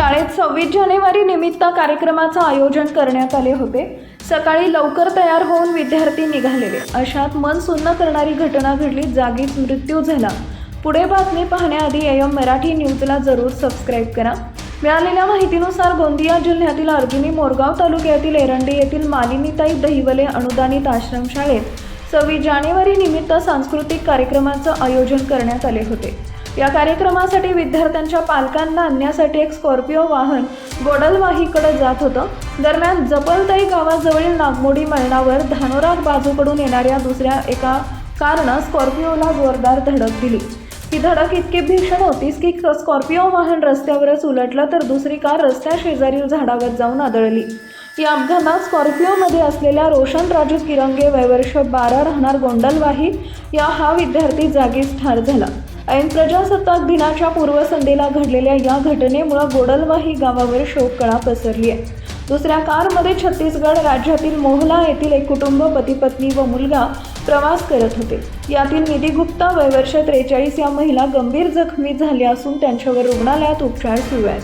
शाळेत सव्वीस जानेवारी निमित्त कार्यक्रमाचं आयोजन करण्यात आले होते. सकाळी लवकर तयार होऊन विद्यार्थी निघालेले. अशात मन सुन्न करणारी घटना घडली जागीच मृत्यू झाला. पुढे बातमी पाहण्याआधी एम मराठी न्यूजला जरूर सबस्क्राईब करा. मिळालेल्या माहितीनुसार गोंदिया जिल्ह्यातील अर्जुनी मोरगाव तालुक्यातील एरंडे येथील मालिनीताई दहिवले अनुदानित आश्रमशाळेत सव्वीस जानेवारी निमित्त सांस्कृतिक कार्यक्रमाचं आयोजन करण्यात आले होते. या कार्यक्रमासाठी विद्यार्थ्यांच्या पालकांना आणण्यासाठी एक स्कॉर्पिओ वाहन गोडलवाहीकडे जात होतं. दरम्यान जपलताई गावाजवळील नागमोडी मळणावर धानोराग बाजूकडून येणाऱ्या दुसऱ्या एका कारनं स्कॉर्पिओला जोरदार धडक दिली. ही धडक इतकी भीषण होतीच की स्कॉर्पिओ वाहन रस्त्यावरच उलटलं तर दुसरी कार रस्त्या शेजारील झाडावर जाऊन आदळली. या अपघातात स्कॉर्पिओमध्ये असलेल्या रोशन राजू किरंगे वयवर्ष बारा राहणार गोंडलवाही या हा विद्यार्थी जागीच ठार झाला. ऐन प्रजासत्ताक दिनाच्या पूर्वसंध्येला घडलेल्या या घटनेमुळे गोडलवाही गावावर शोककळा पसरली आहे. दुसऱ्या कारमध्ये छत्तीसगड राज्यातील मोहला येथील एक कुटुंब पती पत्नी व मुलगा प्रवास करत होते. यातील निधी गुप्ता वयवर्ष त्रेचाळीस या महिला गंभीर जखमी झाल्या असून त्यांच्यावर रुग्णालयात उपचार सुरू आहेत.